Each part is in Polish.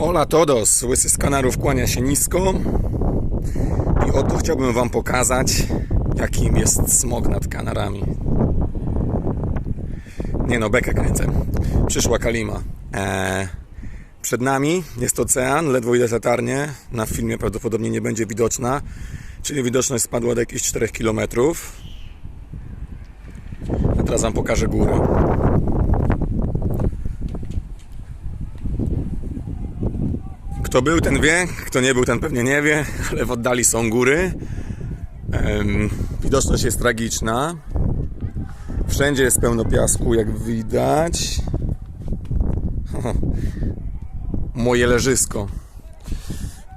Ola Todos, łysy z kanarów kłania się nisko. I oto chciałbym Wam pokazać, jakim jest smog nad Kanarami. Nie no, bekę kręcę. Przyszła Kalima. Eee, przed nami jest ocean, ledwo widać latarnię. Na filmie prawdopodobnie nie będzie widoczna. Czyli widoczność spadła do jakichś 4 km. A teraz Wam pokażę górę. Kto był, ten wie. Kto nie był, ten pewnie nie wie, ale w oddali są góry. Widoczność jest tragiczna. Wszędzie jest pełno piasku, jak widać. Moje leżysko.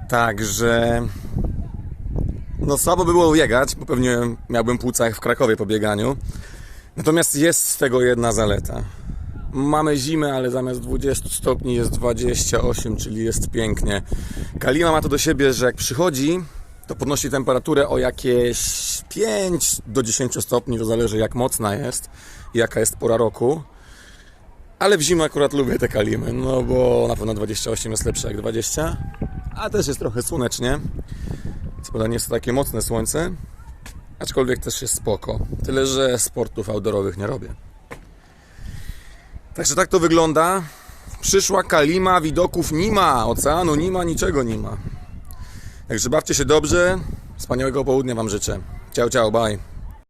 Także. No, słabo by było biegać, bo pewnie miałbym płuca w Krakowie po bieganiu. Natomiast jest z tego jedna zaleta. Mamy zimę, ale zamiast 20 stopni jest 28, czyli jest pięknie. Kalima ma to do siebie, że jak przychodzi, to podnosi temperaturę o jakieś 5 do 10 stopni, to zależy jak mocna jest jaka jest pora roku. Ale w zimę akurat lubię te kalimy, no bo na pewno 28 jest lepsze jak 20, a też jest trochę słonecznie. Co prawda nie jest to takie mocne słońce, aczkolwiek też jest spoko. Tyle, że sportów outdoorowych nie robię. Także tak to wygląda. Przyszła Kalima, widoków nie ma, oceanu nie ma, niczego nie ma. Także bawcie się dobrze. Wspaniałego południa Wam życzę. Ciao, ciao, bye.